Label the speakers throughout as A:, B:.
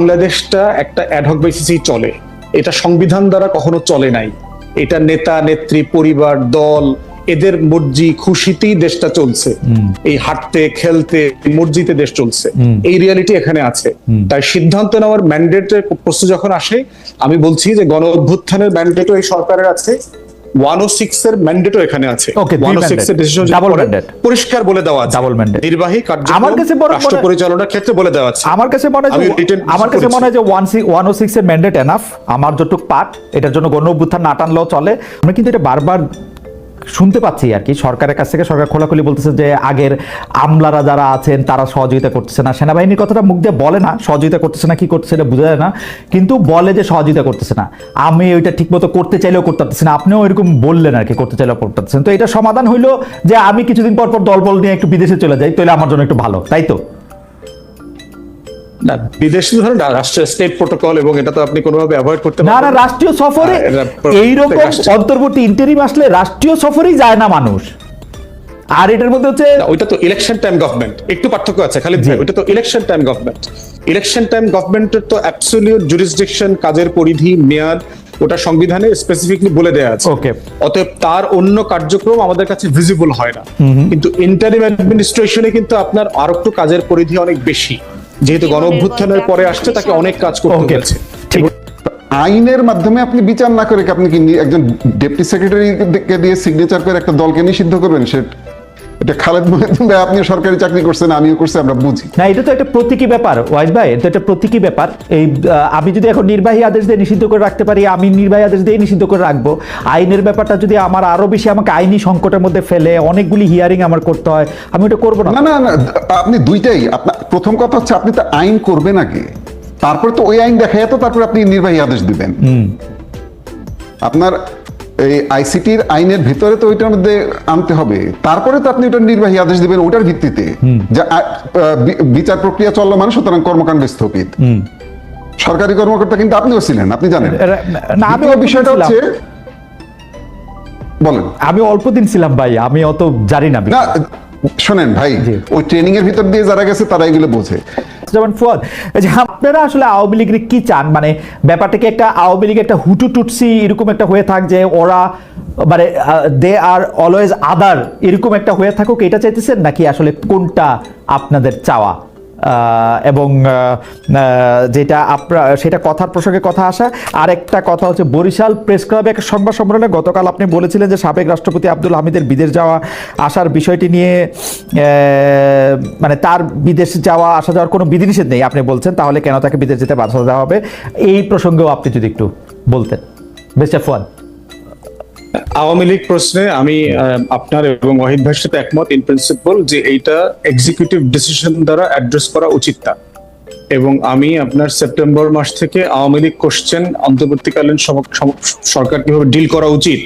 A: বাংলাদেশটা একটা অ্যাডহক বেসিসেই চলে। এটা সংবিধান দ্বারা কখনো চলে নাই। এটা নেতা নেত্রী পরিবার দল এদের মর্জি খুশিতেই দেশটা চলছে। এই হাঁটতে খেলতে মর্জিতে দেশ চলছে। এই রিয়ালিটি এখানে আছে। তাই সিদ্ধান্ত নেওয়ার ম্যান্ডেটের প্রশ্ন যখন আসে আমি বলছি যে গণ অভ্যুত্থানের ম্যান্ডেটও এই সরকারের আছে। ওয়ান ও সিক্স এর ম্যান্ডেটও এখানে আছে। ওকে এর ডিসিশন
B: mandate।
A: পরিষ্কার বলে দেওয়া আছে। নির্বাহী কার্যক্রম
B: আমার কাছে বড়-
A: রাষ্ট্র পরিচালনার ক্ষেত্রে বলে দেওয়া আছে।
B: আমার কাছে মনে হয় আমার কাছে মনে হয় যে এর ম্যান্ডেট এনাফ আমার যতটুক পাঠ এটার জন্য গণ অভ্যুত্থান না টানলেও চলে। আমরা কিন্তু এটা বারবার শুনতে পাচ্ছি আর কি। সরকারের কাছ থেকে সরকার খোলাখুলি বলতেছে যে আগের আমলারা যারা আছেন, তারা সহযোগিতা করতেছে না। সেনাবাহিনীর কথাটা মুখ দিয়ে বলে না, সহযোগিতা করতেছে না, কি করতেছে এটা বোঝা যায় না। কিন্তু বলে যে সহযোগিতা করতেছে না। আমি ওইটা ঠিকমতো করতে চাইলেও করতে পারতেছি না। আপনিও এরকম বললেন আর কি, করতে চাইলেও করতে পারতেছেন। তো এটা সমাধান হইল যে আমি কিছুদিন পর পর দল বল নিয়ে একটু বিদেশে চলে যাই তাহলে আমার জন্য একটু ভালো, তাই তো?
A: না বিদেশি ধরেন রাষ্ট্রের স্টেট প্রোটোকল এবং এটা তো আপনি কোনোভাবে অ্যাভয়েড করতে
B: না না রাষ্ট্রীয় সফরে
A: হ্যাঁ,
B: এইরকম অন্তর্বর্তী ইন্টারিম আসলে রাষ্ট্রীয় সফরেই যায় না মানুষ। আর এটার মধ্যে হচ্ছে
A: ওইটা তো ইলেকশন টাইম গভর্নমেন্ট একটু পার্থক্য আছে খালি ওইটা তো election time government election time গভর্নমেন্টের তো অ্যাবসলিউট জুরিসডিকশন কাজের পরিধি মেয়াদ ওটা সংবিধানে স্পেসিফিকলি বলে দেওয়া আছে।
B: Okay.
A: অতএব তার অন্য কার্যক্রম আমাদের কাছে ভিজিবল হয় না। কিন্তু ইন্টারিম অ্যাডমিনিস্ট্রেশনে কিন্তু আপনার আর একটু কাজের পরিধি অনেক বেশি। যেহেতু গণ অভ্যুত্থানের পরে আসছে তাকে অনেক কাজ করতে
B: গেছে
A: হয়েছে।
C: আইনের মাধ্যমে আপনি বিচার না করে কি আপনি কি একজন ডেপুটি সেক্রেটারি দিয়ে সিগনেচার করে একটা দলকে নিষিদ্ধ করবেন? সে এটা খালেদ মহিউদ্দিন ভাই আপনি সরকারি চাকরি করছেন আমিও করছি আমরা বুঝি।
B: না এটা তো একটা প্রতীকী ব্যাপার ওয়াইজ ভাই এটা একটা প্রতীকী ব্যাপার। এই আমি যদি এখন নির্বাহী আদেশ দিয়ে নিষিদ্ধ করে রাখতে পারি আমি নির্বাহী আদেশ দিয়ে নিষিদ্ধ করে রাখব। আইনের ব্যাপারটা যদি আমার আরও বেশি আমাকে আইনি সংকটের মধ্যে ফেলে অনেকগুলি হিয়ারিং আমার করতে হয় আমি ওটা করব না।
C: না না না আপনি দুইটাই আপনার প্রথম কথা হচ্ছে আপনি তো আইন করবেন আগে তারপরে তো ওই আইন দেখা যেত তারপরে আপনি নির্বাহী আদেশ দিবেন। আপনার এই আইসিটির আইনের ভিতরে তো ওইটার মধ্যে আনতে হবে। তারপরে তো আপনি ওটার নির্বাহী আদেশ দিবেন ওটার ভিত্তিতে। যা বিচার প্রক্রিয়া চলমান সুতরাং কর্মকাণ্ড স্থগিত। সরকারি কর্মকর্তা কিন্তু আপনিও ছিলেন আপনি জানেন।
B: না, আমি
C: বিষয়টা হচ্ছে বলেন।
B: আমি অল্প দিন ছিলাম ভাই আমি অত জানি না
C: শোনেন ভাই। ওই ট্রেনিং এর ভিতর দিয়ে যারা গেছে তারা এগুলো বোঝে।
B: যেমন ফুয়াদ এই যে আপনারা আসলে আওয়ামী লীগের কি চান? মানে ব্যাপারটাকে একটা আওয়ামী লীগ একটা হুটু টুটসি এরকম একটা হয়ে থাক যে ওরা মানে দে আর অলওয়েজ আদার এরকম একটা হয়ে থাকুক, এটা চাইতেছেন? নাকি আসলে কোনটা আপনাদের চাওয়া? এবং যেটা আপনার সেটা কথার প্রসঙ্গে কথা আসা। আর একটা কথা হচ্ছে, বরিশাল প্রেস ক্লাবে এক সংবাদ সম্মেলনে গতকাল আপনি বলেছিলেন যে সাবেক রাষ্ট্রপতি আব্দুল হামিদের বিদেশ যাওয়া, আসার বিষয়টি নিয়ে মানে তার বিদেশ যাওয়া, আসা যাওয়ার কোনো বিধিনিষেধ নেই। আপনি বলছেন, তাহলে কেন তাকে বিদেশ যেতে বাধা দেওয়া হবে? এই প্রসঙ্গেও আপনি যদি একটু বলতেন। বেস্ট ফুয়াদ।
A: আওয়ামী লীগ প্রশ্নে আমি আপনার এবং ওয়াহিদ ভাইয়ের সাথে একমত ইন প্রিন্সিপাল যে এইটা এক্সিকিউটিভ ডিসিশন দ্বারা অ্যাড্রেস করা উচিত না। এবং আমি আপনার সেপ্টেম্বর মাস থেকে আওয়ামী লীগ কোশ্চেন অন্তর্বর্তীকালীন সরকার কীভাবে ডিল করা উচিত,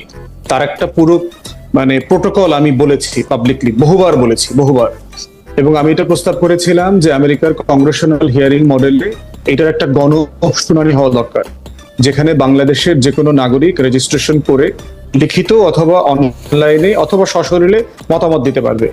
A: তার একটা পুরো মানে প্রোটোকল আমি বলেছি পাবলিকলি বহুবার বলেছি, বহুবার। এবং আমি এটা প্রস্তাব করেছিলাম যে আমেরিকার কংগ্রেশনাল হিয়ারিং মডেলে এটার একটা গণ শুনানি হওয়া দরকার, যেখানে বাংলাদেশের যে কোনো নাগরিক রেজিস্ট্রেশন করে লিখিত অথবা অনলাইনে অথবা সশরীরে মতামত দিতে পারবে।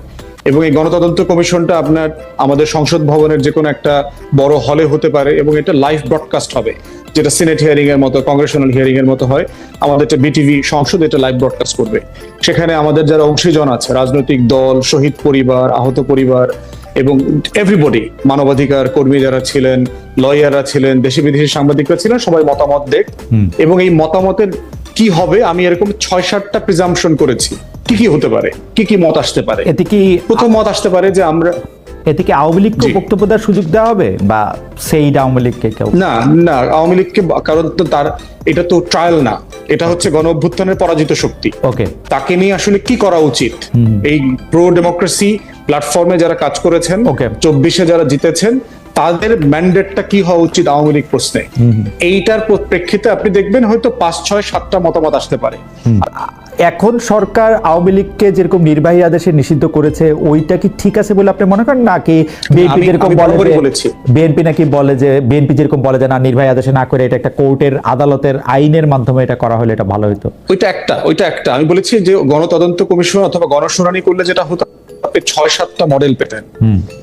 A: এবং এই গণতদন্ত কমিশনটা আপনার আমাদের সংসদ ভবনের যে কোনো একটা বড় হলে হতে পারে এবং এটা লাইভ ব্রডকাস্ট হবে। যেটা সিনেট হিয়ারিং এর মতো কংগ্রেশনাল হিয়ারিং এর মতো হয়। আমাদের একটা বিটিভি সংসদ এটা লাইভ ব্রডকাস্ট করবে। সেখানে আমাদের যারা অংশীজন আছে রাজনৈতিক দল শহীদ পরিবার আহত পরিবার এবং এভরিবডি মানবাধিকার কর্মী যারা ছিলেন লয়াররা ছিলেন দেশি বিদেশি সাংবাদিকরা ছিলেন সবাই মতামত দেখ। এবং এই মতামতের কি হবে? আমি এরকম ছয় সাতটা প্রিজাম্পশন করেছি। কি কি হতে পারে? কি কি মত আসতে পারে?
B: এতে কি
A: প্রথম মত আসতে পারে যে আমরা
B: এতে কি আওয়ামী লীগকে বক্তব্য দেওয়ার সুযোগ দেওয়া হবে? বা সেই আওয়ামী লীগকে কেউ
A: না না আওয়ামী লীগকে কারণ তো তার এটা তো ট্রায়াল না। এটা হচ্ছে গণ অভ্যুত্থানের পরাজিত শক্তি।
B: ওকে।
A: তাকে নিয়ে আসলে কি করা উচিত? এই প্রো ডেমোক্রেসি প্ল্যাটফর্মে যারা কাজ করেছেন
B: Okay.
A: চব্বিশে যারা জিতেছেন তাদের ম্যান্ডেটটা কি হওয়া উচিত আওয়ামী লীগ প্রশ্নে? এইটার প্রেক্ষিতে আপনি দেখবেন হয়তো পাঁচ ছয় সাতটা মতামত আসতে পারে।
B: এখন সরকার আওয়ামী লীগকে যেরকম নির্বাহী আদেশে নিষিদ্ধ করেছে ওইটা কি ঠিক আছে বলে আপনি মনে করেন? নাকি বিএনপি যেরকম বলে। বিএনপি নাকি বলে যে বিএনপি যেরকম বলে যে না নির্বাহী আদেশে না করে এটা একটা কোর্টের আদালতের আইনের মাধ্যমে এটা করা হলে এটা ভালো হতো
A: ওইটা একটা ওইটা একটা। আমি বলেছি যে গণতদন্ত কমিশন অথবা গণশুনানি করলে যেটা হতো আপনি ছয় সাতটা মডেল পেতেন।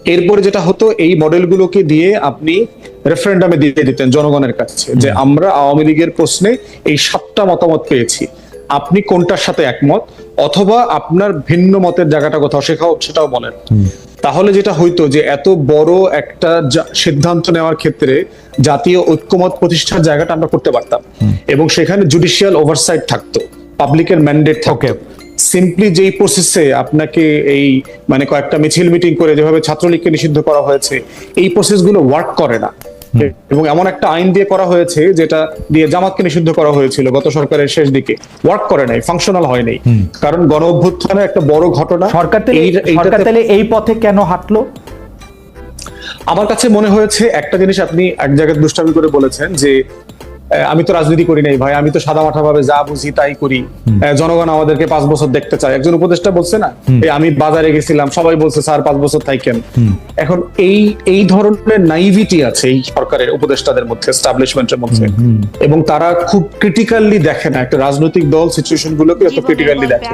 A: এরপরে যেটা হতো এই মডেলগুলোকে দিয়ে আপনি রেফারেন্ডামে দিয়ে দিতেন জনগণের কাছে যে আমরা আওয়ামী লীগের প্রশ্নে এই সাতটা মতামত পেয়েছি। আপনি কোনটার সাথে একমত? অথবা আপনার ভিন্ন মতের জায়গাটা কোথাও শেখাও সেটাও বলেন। তাহলে যেটা হইতো যে এত বড় একটা সিদ্ধান্ত নেওয়ার ক্ষেত্রে জাতীয় ঐক্যমত প্রতিষ্ঠার জায়গাটা আমরা করতে পারতাম। এবং সেখানে জুডিশিয়াল ওভারসাইট থাকতো। পাবলিকের ম্যান্ডেট থাকতো।
B: Okay.
A: সিম্পলি যেই প্রসেসে আপনাকে এই মানে কয়েকটা মিছিল মিটিং করে যেভাবে ছাত্রলীগকে নিষিদ্ধ করা হয়েছে এই প্রসেসগুলো ওয়ার্ক করে না। এবং এমন একটা আইন দিয়ে করা হয়েছে যেটা দিয়ে জামাতকে নিষিদ্ধ করা হয়েছিল গত সরকারের শেষ দিকে। ওয়ার্ক করে নাই ফাংশনাল হয় নাই। কারণ গণ অভ্যুত্থানের একটা বড় ঘটনা
B: সরকার তাহলে
A: এই-
B: সরকার তাহলে এই পথে কেন হাঁটলো?
A: আমার কাছে মনে হয়েছে একটা জিনিস আপনি এক জায়গায় দুষ্টামি করে বলেছেন যে আমি তো রাজনীতি করি নাই ভাই আমি তো সাদা মাঠা ভাবে যা বুঝি তাই করি। জনগণ আমাদেরকে পাঁচ বছর দেখতে চায়। একজন উপদেষ্টা বলছে না? এই আমি বাজারে গেছিলাম সবাই বলছে স্যার পাঁচ বছর থাকেন এখন এই এই ধরনের নাইভিটি আছে এই সরকারের উপদেষ্টাদের মধ্যে এস্টাবলিশমেন্টের মধ্যে। এবং তারা খুব ক্রিটিক্যালি দেখে না। একটা রাজনৈতিক দল সিচুয়েশন গুলোকে এত ক্রিটিক্যালি দেখে।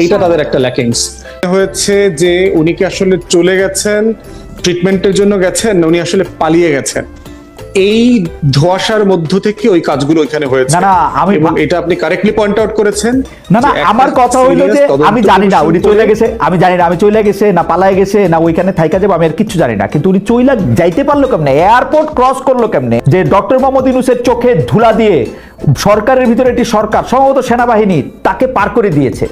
A: এইটা তাদের একটা ল্যাকিংস হয়েছে যে উনি কি আসলে চলে গেছেন ট্রিটমেন্টের জন্য গেছেন উনি আসলে পালিয়ে গেছেন? এই ধোয়াশার মধ্য থেকে ওই কাজগুলো ওইখানে হয়েছে।
B: না, না, আমি-
A: এটা আপনি কারেক্টলি পয়েন্ট আউট করেছেন
B: না না আমার কথা হইল যে আমি জানি না উনি চলে গেছে আমি জানি না আমি চলে গেছে না পালায় গেছে না ওইখানে থাইকা যাব আমি আর কিছু জানি না। কিন্তু উনি চইলা যাইতে পারল কেমনে? এয়ারপোর্ট ক্রস করল কেমনে? যে ডক্টর মোহাম্মদ ইউনুসের চোখে ধুলা দিয়ে সরকারের ভিতরে একটি সরকার সম্ভবত সেনাবাহিনী তাকে পার করে দিয়েছে।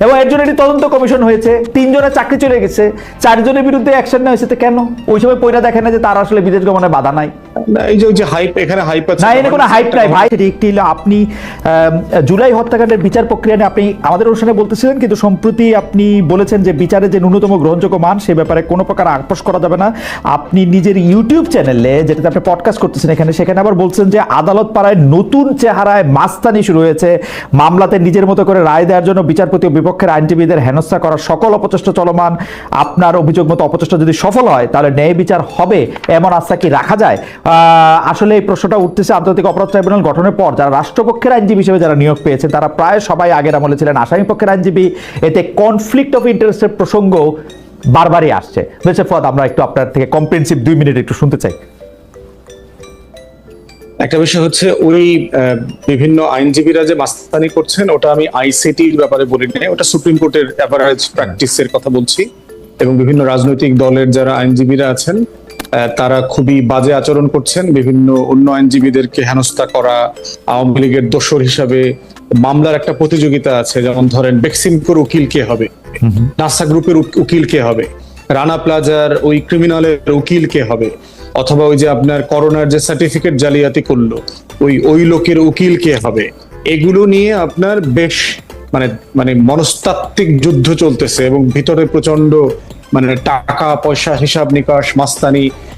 B: এবং এর জন্য একটি তদন্ত কমিশন হয়েছে তিনজনের চাকরি চলে গেছে চারজনের বিরুদ্ধে অ্যাকশন নেওয়া হয়েছে তো কেন? ওই সময় পয়রা দেখে না যে তার আসলে বিদেশ গমনে বাধা নাই।
A: এই যে হাইপ এখানে হাইপ আছে
B: না এনে কোনো হাইপ নাই ভাই। একটি আপনি জুলাই হত্যাকাণ্ডের বিচার প্রক্রিয়া নিয়ে আপনি আমাদের অনুষ্ঠানে বলতেছিলেন কিন্তু সম্প্রতি আপনি বলেছেন যে বিচারে যে ন্যূনতম গ্রহণযোগ্য মান সে ব্যাপারে কোনো প্রকার আপোষ করা যাবে না। আপনি নিজের ইউটিউব চ্যানেলে যেটাতে আপনি পডকাস্ট করতেছেন এখানে সেখানে আবার বলছেন যে আদালত পাড়ায় নতুন চেহারায় মাস্তানি শুরু হয়েছে। মামলাতে নিজের মতো করে রায় দেওয়ার জন্য বিচারপতি ও বিপক্ষের আইনজীবীদের হেনস্থা করার সকল অপচেষ্টা চলমান। আপনার অভিযোগ মতো অপচেষ্টা যদি সফল হয় তাহলে ন্যায় বিচার হবে এমন আস্থা কি রাখা যায়? আসলে এই প্রশ্নটা উঠতেছে আন্তর্জাতিক অপরাধ ট্রাইব্যুনাল গঠনের পর যারা রাষ্ট্রপক্ষের আইনজীবী হিসেবে যারা নিয়োগ পেয়েছে, তারা প্রায় সবাই আগের আমলে ছিলেন আসামি পক্ষের আইনজীবী। এতে কনফ্লিক্ট অফ ইন্টারেস্টের প্রসঙ্গ বারবারই আসছে। বেশে ফদ আমরা একটু আপনার থেকে কম্প্রেন্সিভ দুই মিনিট একটু শুনতে চাই।
A: একটা বিষয় হচ্ছে ওই বিভিন্ন আইনজীবীরা যে মাস্তানি করছেন, ওটা আমি আইসিটির ব্যাপারে বলি নাই, ওটা সুপ্রিম কোর্টের অ্যাভারেজ প্র্যাকটিসের কথা বলছি। এবং বিভিন্ন রাজনৈতিক দলের যারা আইনজীবীরা আছেন তারা খুবই বাজে আচরণ করছেন। বিভিন্ন অন্য আইনজীবীদেরকে হেনস্থা করা আওয়ামী লীগের দোসর হিসাবে মামলার একটা প্রতিযোগিতা আছে যেমন ধরেন বেক্সিমকোর উকিল কে হবে? নাসা গ্রুপের উকিল কে হবে? রানা প্লাজার ওই ক্রিমিনালের উকিল কে হবে? অথবা ওই যে আপনার করোনার যে সার্টিফিকেট জালিয়াতি করল ওই ওই লোকের উকিল কে হবে? এগুলো নিয়ে আপনার বেশ মানে মানে মনস্তাত্ত্বিক যুদ্ধ চলতেছে এবং ভিতরে প্রচণ্ড মানে টাকা পয়সা হিসাব নিকাশ মাস্তানি